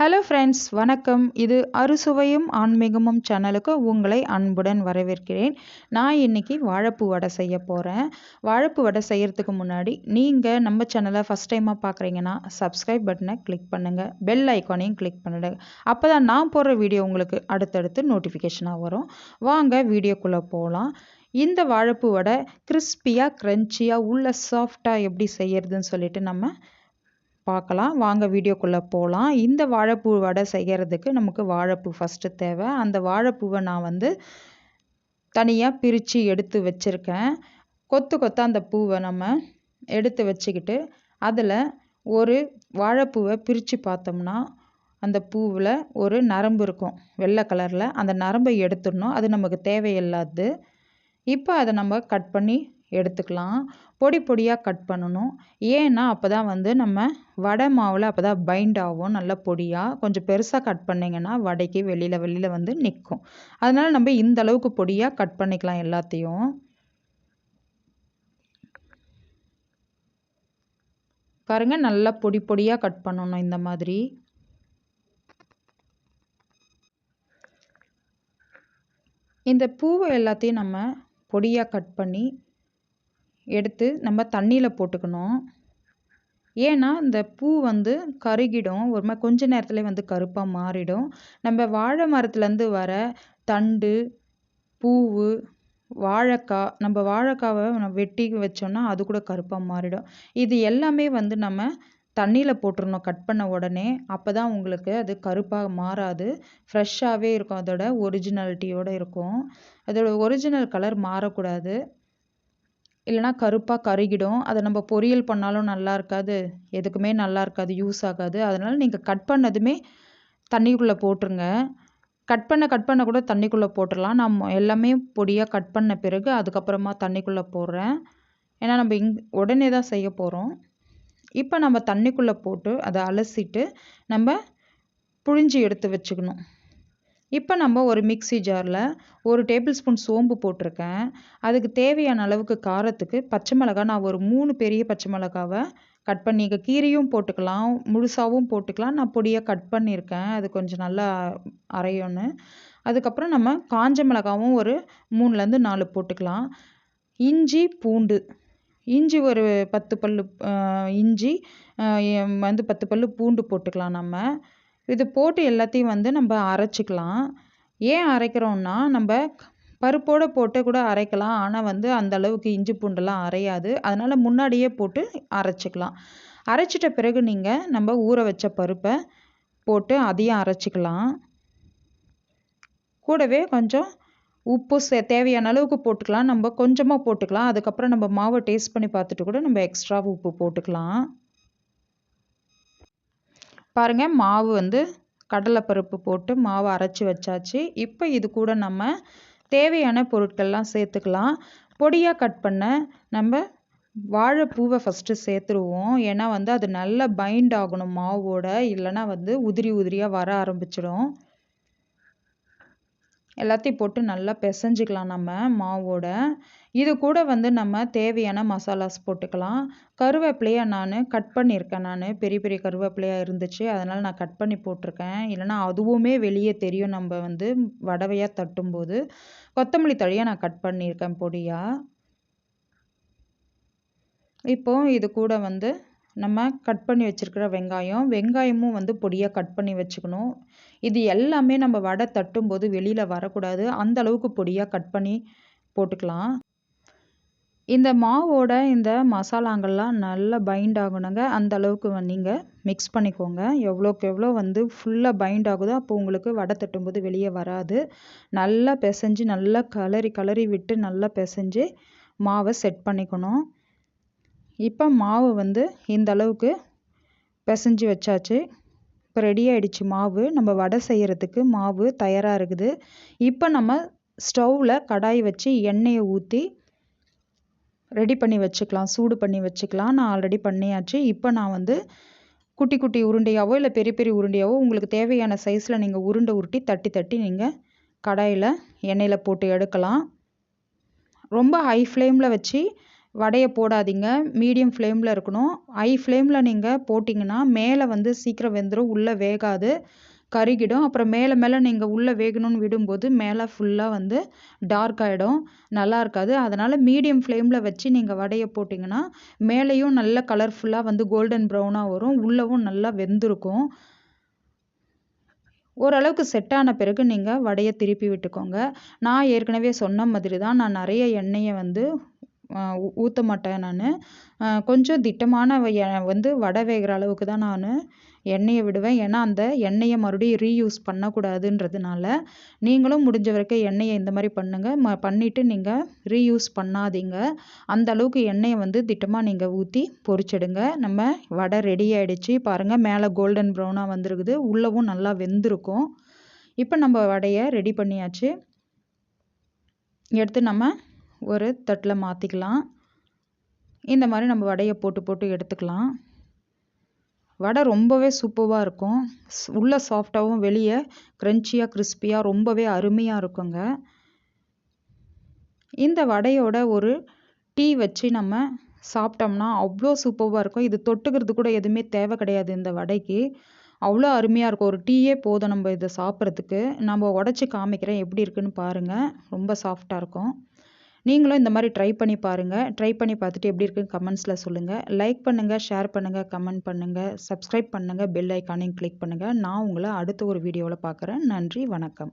Hello friends வணக்கம். இது அறுசுவையும் ஆன்மீகமும் சேனலுக்கு உங்களை அன்புடன் வரவேற்கிறேன். நான் இன்னைக்கு வாழைப்பூ வடை செய்ய போகிறேன் வாழைப்பூ வடை செய்கிறதுக்கு முன்னாடி நீங்கள் நம்ம சேனலை ஃபஸ்ட் டைமாக பார்க்குறீங்கன்னா சப்ஸ்கிரைப் பட்டனை கிளிக் பண்ணுங்கள் பெல் ஐக்கானையும் கிளிக் பண்ணுங்க. அப்போ தான் நான் போடுற வீடியோ உங்களுக்கு அடுத்தடுத்து நோட்டிஃபிகேஷனாக வரும். வாங்க வீடியோக்குள்ளே போகலாம் இந்த வாழைப்பூ வடை கிறிஸ்பியாக க்ரன்ச்சியாக உள்ள சாஃப்டாக எப்படி செய்யறதுன்னு சொல்லிட்டு நம்ம பார்க்கலாம். வாங்க வீடியோக்குள்ளே போகலாம் இந்த வாழைப்பூ வடை செய்கிறதுக்கு நமக்கு வாழைப்பூ ஃபஸ்ட்டு தேவை. அந்த வாழைப்பூவை நான் வந்து தனியாக பிரித்து எடுத்து வச்சுருக்கேன். கொத்து கொத்தாக அந்த பூவை நம்ம எடுத்து வச்சுக்கிட்டு அதில் ஒரு வாழைப்பூவை பிரித்து பார்த்தோம்னா அந்த பூவில் ஒரு நரம்பு இருக்கும். வெள்ளை கலரில் அந்த நரம்பை எடுத்துடணும். அது நமக்கு தேவையில்லாது. இப்போ அதை நம்ம கட் பண்ணி எடுத்துக்கலாம். பொடி பொடியாக கட் பண்ணணும். ஏன்னா அப்போ தான் வந்து நம்ம வடை மாவில் அப்போ தான் பைண்ட் ஆகும். நல்ல பொடியாக கொஞ்சம் பெருசாக கட் பண்ணிங்கன்னா வடைக்கு வெளியில் வெளியில் வந்து நிற்கும் அதனால் நம்ம இந்த அளவுக்கு பொடியாக கட் பண்ணிக்கலாம் எல்லாத்தையும். பாருங்க நல்லா பொடி பொடியாக கட் பண்ணணும் இந்த மாதிரி. இந்த பூவை எல்லாத்தையும் நம்ம பொடியாக கட் பண்ணி எடுத்து நம்ம தண்ணியில் போட்டுக்கணும். ஏன்னா இந்த பூ வந்து கருகிடும். ஒரு மாதிரி கொஞ்ச நேரத்துலேயே வந்து கருப்பாக மாறிடும். நம்ம வாழை மரத்துலேருந்து வர தண்டு பூவு வாழைக்காய் நம்ம வாழைக்காவை வெட்டி வச்சோன்னா அது கூட கருப்பாக மாறிடும். இது எல்லாமே வந்து நம்ம தண்ணியில் போட்டுருணும் கட் பண்ண உடனே. அப்போ தான் உங்களுக்கு அது கருப்பாக மாறாது. ஃப்ரெஷ்ஷாகவே இருக்கும். அதோட ஒரிஜினாலிட்டியோடு இருக்கும். அதோட ஒரிஜினல் கலர் மாறக்கூடாது. இல்லைனா கருப்பாக கருகிடும். அதை நம்ம பொரியல் பண்ணாலும் நல்லா இருக்காது. எதுக்குமே நல்லா இருக்காது. யூஸ் ஆகாது. அதனால் நீங்கள் கட் பண்ணதுமே தண்ணிக்குள்ளே போட்டுருங்க. கட் பண்ண கட் பண்ண கூட தண்ணிக்குள்ளே போட்டுடலாம் நான் எல்லாமே பொடியாக கட் பண்ண பிறகு அதுக்கப்புறமா தண்ணிக்குள்ளே போடுறேன். ஏன்னா நம்ம இங் உடனே தான் செய்ய போகிறோம் இப்போ நம்ம தண்ணிக்குள்ளே போட்டு அதை அலசிட்டு நம்ம புழிஞ்சி எடுத்து வச்சுக்கணும். இப்போ நம்ம ஒரு மிக்சி ஜாரில் ஒரு டேபிள் ஸ்பூன் சோம்பு போட்டிருக்கேன். அதுக்கு தேவையான அளவுக்கு காரத்துக்கு பச்சை மிளகா நான் ஒரு மூணு பெரிய பச்சை மிளகாவை கட் பண்ணி கீரையும் போட்டுக்கலாம் முழுசாகவும் போட்டுக்கலாம். நான் பொடியாக கட் பண்ணியிருக்கேன். அது கொஞ்சம் நல்லா அரையணும் அதுக்கப்புறம் நம்ம காஞ்ச மிளகாவும் ஒரு மூணுலேருந்து நாலு போட்டுக்கலாம். இஞ்சி பூண்டு. இஞ்சி ஒரு பத்து பல் இஞ்சி வந்து பத்து பல் பூண்டு போட்டுக்கலாம் நம்ம. இது போட்டு எல்லாத்தையும் வந்து நம்ம அரைச்சிக்கலாம். ஏன் அரைக்கிறோம்னா நம்ம பருப்போடு போட்டு கூட அரைக்கலாம். ஆனால் வந்து அந்த அளவுக்கு இஞ்சி பூண்டுலாம் அரையாது. அதனால் முன்னாடியே போட்டு அரைச்சிக்கலாம். அரைச்சிட்ட பிறகு நீங்கள் நம்ம ஊற வச்ச பருப்பை போட்டு அதையும் அரைச்சிக்கலாம். கூடவே கொஞ்சம் உப்பு சே தேவையான அளவுக்கு போட்டுக்கலாம். நம்ம கொஞ்சமாக போட்டுக்கலாம். அதுக்கப்புறம் நம்ம மாவை டேஸ்ட் பண்ணி பார்த்துட்டு கூட நம்ம எக்ஸ்ட்ரா உப்பு போட்டுக்கலாம். பாருங்கள் மாவு வந்து கடலைப்பருப்பு போட்டு மாவை அரைச்சி வச்சாச்சு. இப்போ இது கூட நம்ம தேவையான பொருட்கள்லாம் சேர்த்துக்கலாம். பொடியாக கட் பண்ண நம்ம வாழைப்பூவை ஃபஸ்ட்டு சேர்த்துருவோம். ஏன்னா வந்து அது நல்லா பைண்ட் ஆகணும் மாவோட. இல்லைன்னா வந்து உதிரி உதிரியாக வர ஆரம்பிச்சிடும். எல்லாத்தையும் போட்டு நல்லா பிசைஞ்சிக்கலாம் நம்ம மாவோட. இது கூட வந்து நம்ம தேவையான மசாலாஸ் போட்டுக்கலாம். கருவேப்பிலையை நான் கட் பண்ணியிருக்கேன் நான். பெரிய பெரிய கருவேப்பிலையாக இருந்துச்சு. அதனால் நான் கட் பண்ணி போட்டிருக்கேன். இல்லைனா அதுவுமே வெளியே தெரியும் நம்ம வந்து வடவையாக தட்டும்போது. கொத்தமல்லி தழியை நான் கட் பண்ணியிருக்கேன் பொடியாக இப்போ இது கூட வந்து நம்ம கட் பண்ணி வச்சுருக்கிற வெங்காயம் வெங்காயமும் வந்து பொடியாக கட் பண்ணி வச்சுக்கணும். இது எல்லாமே நம்ம வடை தட்டும்போது வெளியில் வரக்கூடாது. அந்த அளவுக்கு பொடியாக கட் பண்ணி போட்டுக்கலாம். இந்த மாவோட இந்த மசாலாங்கள்லாம் நல்லா பைண்ட் ஆகணுங்க. அந்த அளவுக்கு நீங்கள் மிக்ஸ் பண்ணிக்கோங்க. எவ்வளோக்கு எவ்வளோ வந்து ஃபுல்லாக பைண்ட் ஆகுதோ அப்போ உங்களுக்கு வடை தட்டும்போது வெளியே வராது. நல்லா பிசைஞ்சு நல்லா கலரி கலரி விட்டு நல்லா பிசைஞ்சு மாவை செட் பண்ணிக்கணும். இப்போ மாவு வந்து இந்த அளவுக்கு பிசைஞ்சு வச்சாச்சு. இப்போ ரெடி ஆகிடுச்சு மாவு. நம்ம வடை செய்கிறதுக்கு மாவு தயாராக இருக்குது. இப்போ நம்ம ஸ்டவ்வில் கடாய் வச்சு எண்ணெயை ஊற்றி ரெடி பண்ணி வச்சுக்கலாம் சூடு பண்ணி வச்சுக்கலாம். நான் ஆல்ரெடி பண்ணியாச்சு. இப்போ நான் வந்து குட்டி குட்டி உருண்டையாவோ இல்லை பெரிய பெரிய உருண்டையாவோ உங்களுக்கு தேவையான சைஸில் நீங்கள் உருண்டை உருட்டி தட்டி தட்டி நீங்கள் கடாயில் எண்ணெயில் போட்டு எடுக்கலாம். ரொம்ப ஹை ஃப்ளேமில் வச்சு வடையை போடாதீங்க. மீடியம் ஃப்ளேமில் இருக்கணும். ஹை ஃப்ளேமில் நீங்கள் போட்டிங்கன்னா மேலே வந்து சீக்கிரம் வெந்துடும் உள்ளே வேகாது. கருகிடும். அப்புறம் மேலே மேலே நீங்கள் உள்ளே வேகணும்னு விடும்போது மேலே ஃபுல்லாக வந்து டார்க் ஆகிடும் நல்லா இருக்காது. அதனால் மீடியம் ஃப்ளேமில் வச்சு நீங்கள் வடையை போட்டிங்கன்னா மேலேயும் நல்ல கலர்ஃபுல்லாக வந்து கோல்டன் ப்ரௌனாக வரும். உள்ளவும் நல்லா வெந்திருக்கும். ஓரளவுக்கு செட் ஆன பிறகு நீங்கள் வடையை திருப்பி விட்டுக்கோங்க. நான் ஏற்கனவே சொன்ன மாதிரி தான் நான் நிறைய எண்ணெயை வந்து ஊற்ற மாட்டேன் நான். கொஞ்சம் திட்டமான வந்து வடை வேகிற அளவுக்கு தான் நான் எண்ணெயை விடுவேன். ஏன்னா அந்த எண்ணெயை மறுபடியும் ரீயூஸ் பண்ணக்கூடாதுன்றதுனால நீங்களும் முடிஞ்ச வரைக்கும் எண்ணெயை இந்த மாதிரி பண்ணுங்கள் ம பண்ணிவிட்டு நீங்கள் ரீயூஸ் பண்ணாதீங்க. அந்த அளவுக்கு எண்ணெயை வந்து திட்டமாக நீங்கள் ஊற்றி பொரிச்சிடுங்க நம்ம வடை ரெடி ஆகிடுச்சு பாருங்கள் மேலே கோல்டன் ப்ரௌனாக வந்துருக்குது. உள்ளவும் நல்லா வெந்திருக்கும். இப்போ நம்ம வடையை ரெடி பண்ணியாச்சு. எடுத்து நம்ம ஒரு தட்டில் மாற்றிக்கலாம் இந்த மாதிரி நம்ம வடையை போட்டு போட்டு எடுத்துக்கலாம். வடை ரொம்பவே சூப்பராக இருக்கும். உள்ளே சாஃப்டாகவும் வெளியே க்ரன்ச்சியாக கிறிஸ்பியாக ரொம்பவே அருமையாக இருக்குங்க. இந்த வடையோட ஒரு டீ வச்சு நம்ம சாப்பிட்டோம்னா அவ்வளோ சூப்பராக இருக்கும். இது தொட்டுக்கிறது கூட எதுவுமே தேவை கிடையாது இந்த வடைக்கு. அவ்வளோ அருமையாக இருக்கும். ஒரு டீயே போதும் நம்ம இதை சாப்பிட்றதுக்கு. நம்ம உடச்சி காமிக்கிறேன் எப்படி இருக்குன்னு பாருங்கள் ரொம்ப சாஃப்டாக இருக்கும். நீங்களும் இந்த மாதிரி ட்ரை பண்ணி பாருங்கள் ட்ரை பண்ணி பார்த்துட்டு எப்படி இருக்குன்னு கமெண்ட்ஸில் சொல்லுங்கள் லைக் பண்ணுங்கள் ஷேர் பண்ணுங்கள் கமெண்ட் பண்ணுங்கள் சப்ஸ்கிரைப் பண்ணுங்கள் பெல் ஐக்கானையும் கிளிக் பண்ணுங்கள் நான் உங்களை அடுத்த ஒரு வீடியோவில் பார்க்குறேன். நன்றி வணக்கம்.